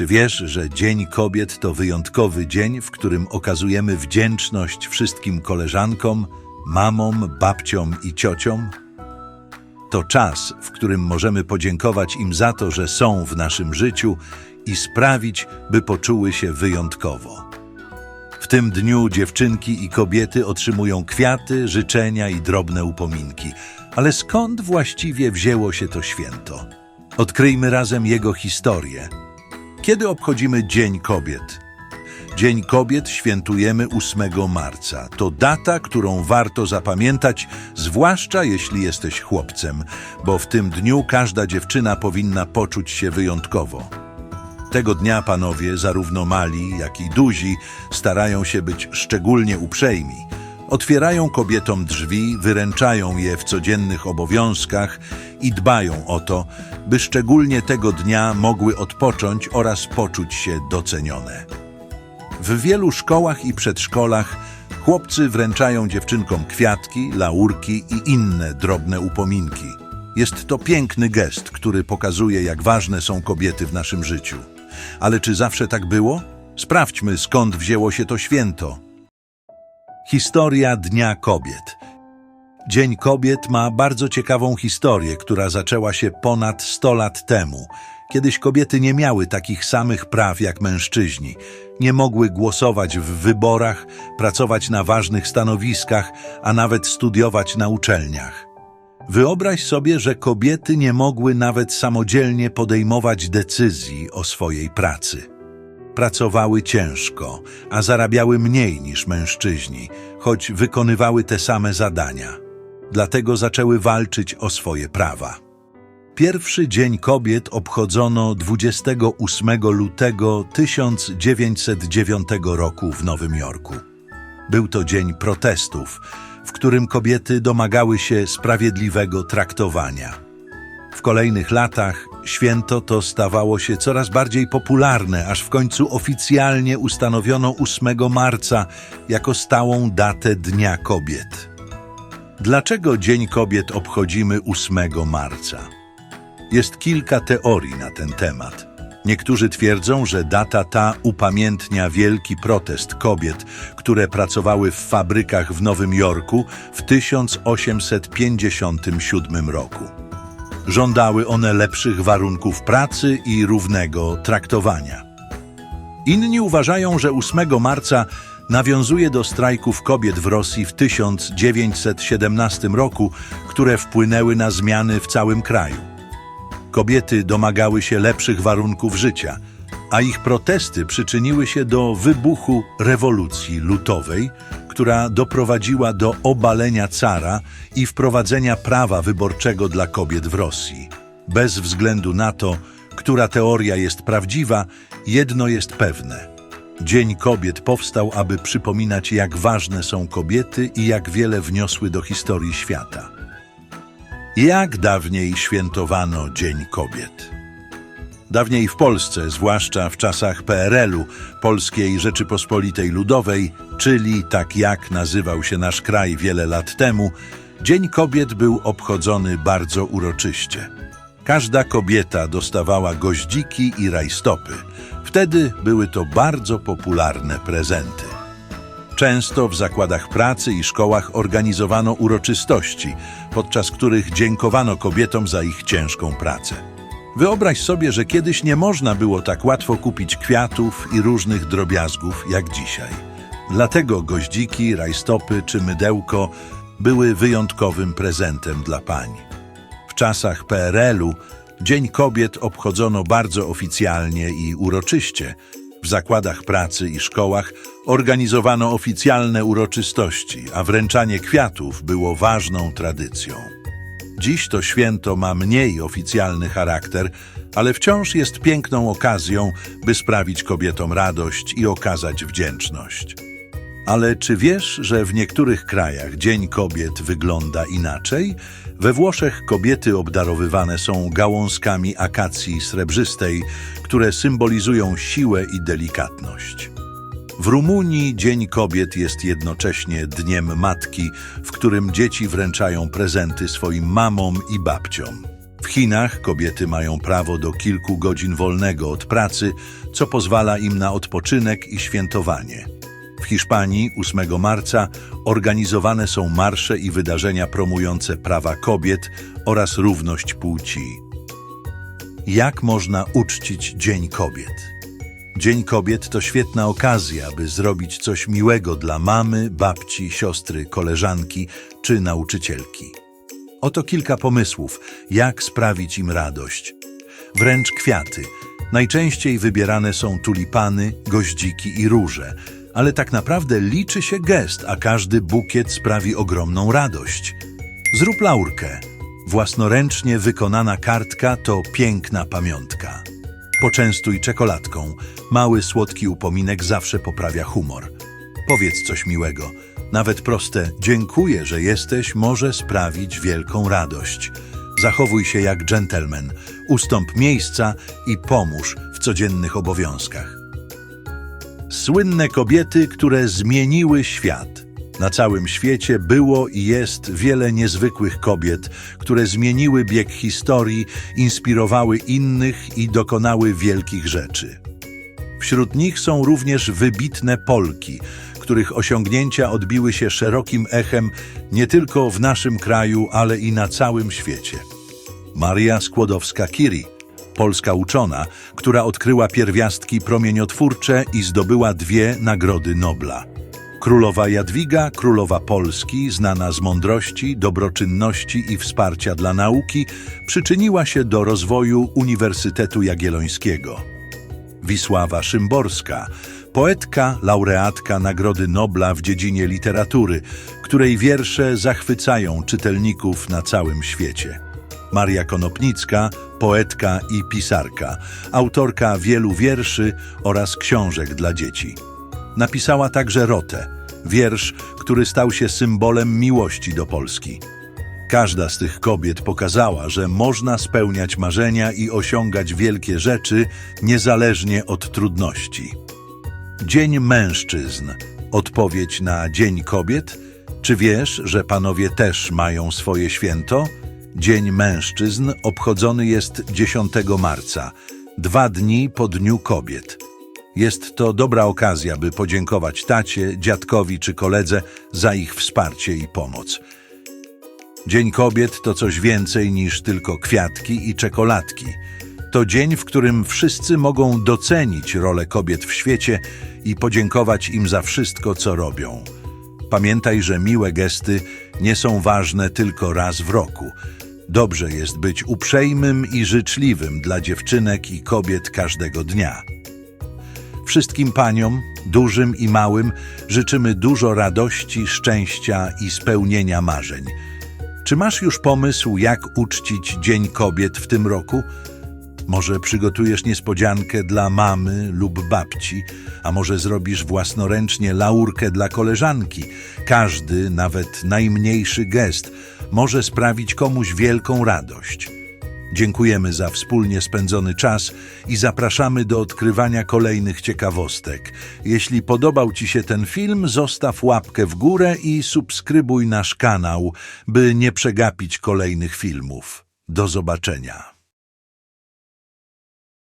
Czy wiesz, że Dzień Kobiet to wyjątkowy dzień, w którym okazujemy wdzięczność wszystkim koleżankom, mamom, babciom i ciociom? To czas, w którym możemy podziękować im za to, że są w naszym życiu i sprawić, by poczuły się wyjątkowo. W tym dniu dziewczynki i kobiety otrzymują kwiaty, życzenia i drobne upominki. Ale skąd właściwie wzięło się to święto? Odkryjmy razem jego historię. Kiedy obchodzimy Dzień Kobiet? Dzień Kobiet świętujemy 8 marca. To data, którą warto zapamiętać, zwłaszcza jeśli jesteś chłopcem, bo w tym dniu każda dziewczyna powinna poczuć się wyjątkowo. Tego dnia panowie, zarówno mali, jak i duzi, starają się być szczególnie uprzejmi. Otwierają kobietom drzwi, wyręczają je w codziennych obowiązkach i dbają o to, by szczególnie tego dnia mogły odpocząć oraz poczuć się docenione. W wielu szkołach i przedszkolach chłopcy wręczają dziewczynkom kwiatki, laurki i inne drobne upominki. Jest to piękny gest, który pokazuje, jak ważne są kobiety w naszym życiu. Ale czy zawsze tak było? Sprawdźmy, skąd wzięło się to święto. Historia Dnia Kobiet. Dzień Kobiet ma bardzo ciekawą historię, która zaczęła się ponad 100 lat temu. Kiedyś kobiety nie miały takich samych praw jak mężczyźni. Nie mogły głosować w wyborach, pracować na ważnych stanowiskach, a nawet studiować na uczelniach. Wyobraź sobie, że kobiety nie mogły nawet samodzielnie podejmować decyzji o swojej pracy. Pracowały ciężko, a zarabiały mniej niż mężczyźni, choć wykonywały te same zadania. Dlatego zaczęły walczyć o swoje prawa. Pierwszy Dzień Kobiet obchodzono 28 lutego 1909 roku w Nowym Jorku. Był to dzień protestów, w którym kobiety domagały się sprawiedliwego traktowania. W kolejnych latach święto to stawało się coraz bardziej popularne, aż w końcu oficjalnie ustanowiono 8 marca jako stałą datę Dnia Kobiet. Dlaczego Dzień Kobiet obchodzimy 8 marca? Jest kilka teorii na ten temat. Niektórzy twierdzą, że data ta upamiętnia wielki protest kobiet, które pracowały w fabrykach w Nowym Jorku w 1857 roku. Żądały one lepszych warunków pracy i równego traktowania. Inni uważają, że 8 marca nawiązuje do strajków kobiet w Rosji w 1917 roku, które wpłynęły na zmiany w całym kraju. Kobiety domagały się lepszych warunków życia, a ich protesty przyczyniły się do wybuchu rewolucji lutowej, która doprowadziła do obalenia cara i wprowadzenia prawa wyborczego dla kobiet w Rosji. Bez względu na to, która teoria jest prawdziwa, jedno jest pewne. Dzień Kobiet powstał, aby przypominać, jak ważne są kobiety i jak wiele wniosły do historii świata. Jak dawniej świętowano Dzień Kobiet? Dawniej w Polsce, zwłaszcza w czasach PRL-u, Polskiej Rzeczypospolitej Ludowej, czyli tak jak nazywał się nasz kraj wiele lat temu, Dzień Kobiet był obchodzony bardzo uroczyście. Każda kobieta dostawała goździki i rajstopy. Wtedy były to bardzo popularne prezenty. Często w zakładach pracy i szkołach organizowano uroczystości, podczas których dziękowano kobietom za ich ciężką pracę. Wyobraź sobie, że kiedyś nie można było tak łatwo kupić kwiatów i różnych drobiazgów jak dzisiaj. Dlatego goździki, rajstopy czy mydełko były wyjątkowym prezentem dla pań. W czasach PRL-u Dzień Kobiet obchodzono bardzo oficjalnie i uroczyście. W zakładach pracy i szkołach organizowano oficjalne uroczystości, a wręczanie kwiatów było ważną tradycją. Dziś to święto ma mniej oficjalny charakter, ale wciąż jest piękną okazją, by sprawić kobietom radość i okazać wdzięczność. Ale czy wiesz, że w niektórych krajach Dzień Kobiet wygląda inaczej? We Włoszech kobiety obdarowywane są gałązkami akacji srebrzystej, które symbolizują siłę i delikatność. W Rumunii Dzień Kobiet jest jednocześnie Dniem Matki, w którym dzieci wręczają prezenty swoim mamom i babciom. W Chinach kobiety mają prawo do kilku godzin wolnego od pracy, co pozwala im na odpoczynek i świętowanie. W Hiszpanii 8 marca organizowane są marsze i wydarzenia promujące prawa kobiet oraz równość płci. Jak można uczcić Dzień Kobiet? Dzień Kobiet to świetna okazja, by zrobić coś miłego dla mamy, babci, siostry, koleżanki czy nauczycielki. Oto kilka pomysłów, jak sprawić im radość. Wręcz kwiaty. Najczęściej wybierane są tulipany, goździki i róże, ale tak naprawdę liczy się gest, a każdy bukiet sprawi ogromną radość. Zrób laurkę. Własnoręcznie wykonana kartka to piękna pamiątka. Poczęstuj czekoladką. Mały, słodki upominek zawsze poprawia humor. Powiedz coś miłego. Nawet proste dziękuję, że jesteś może sprawić wielką radość. Zachowuj się jak dżentelmen. Ustąp miejsca i pomóż w codziennych obowiązkach. Słynne kobiety, które zmieniły świat. Na całym świecie było i jest wiele niezwykłych kobiet, które zmieniły bieg historii, inspirowały innych i dokonały wielkich rzeczy. Wśród nich są również wybitne Polki, których osiągnięcia odbiły się szerokim echem nie tylko w naszym kraju, ale i na całym świecie. Maria Skłodowska-Curie, polska uczona, która odkryła pierwiastki promieniotwórcze i zdobyła dwie Nagrody Nobla. Królowa Jadwiga, królowa Polski, znana z mądrości, dobroczynności i wsparcia dla nauki, przyczyniła się do rozwoju Uniwersytetu Jagiellońskiego. Wisława Szymborska, poetka, laureatka Nagrody Nobla w dziedzinie literatury, której wiersze zachwycają czytelników na całym świecie. Maria Konopnicka, poetka i pisarka, autorka wielu wierszy oraz książek dla dzieci. Napisała także Rotę, wiersz, który stał się symbolem miłości do Polski. Każda z tych kobiet pokazała, że można spełniać marzenia i osiągać wielkie rzeczy niezależnie od trudności. Dzień Mężczyzn. Odpowiedź na Dzień Kobiet? Czy wiesz, że panowie też mają swoje święto? Dzień Mężczyzn obchodzony jest 10 marca, dwa dni po Dniu Kobiet. Jest to dobra okazja, by podziękować tacie, dziadkowi czy koledze za ich wsparcie i pomoc. Dzień Kobiet to coś więcej niż tylko kwiatki i czekoladki. To dzień, w którym wszyscy mogą docenić rolę kobiet w świecie i podziękować im za wszystko, co robią. Pamiętaj, że miłe gesty nie są ważne tylko raz w roku. Dobrze jest być uprzejmym i życzliwym dla dziewczynek i kobiet każdego dnia. Wszystkim paniom, dużym i małym, życzymy dużo radości, szczęścia i spełnienia marzeń. Czy masz już pomysł, jak uczcić Dzień Kobiet w tym roku? Może przygotujesz niespodziankę dla mamy lub babci, a może zrobisz własnoręcznie laurkę dla koleżanki. Każdy, nawet najmniejszy gest może sprawić komuś wielką radość. Dziękujemy za wspólnie spędzony czas i zapraszamy do odkrywania kolejnych ciekawostek. Jeśli podobał Ci się ten film, zostaw łapkę w górę i subskrybuj nasz kanał, by nie przegapić kolejnych filmów. Do zobaczenia.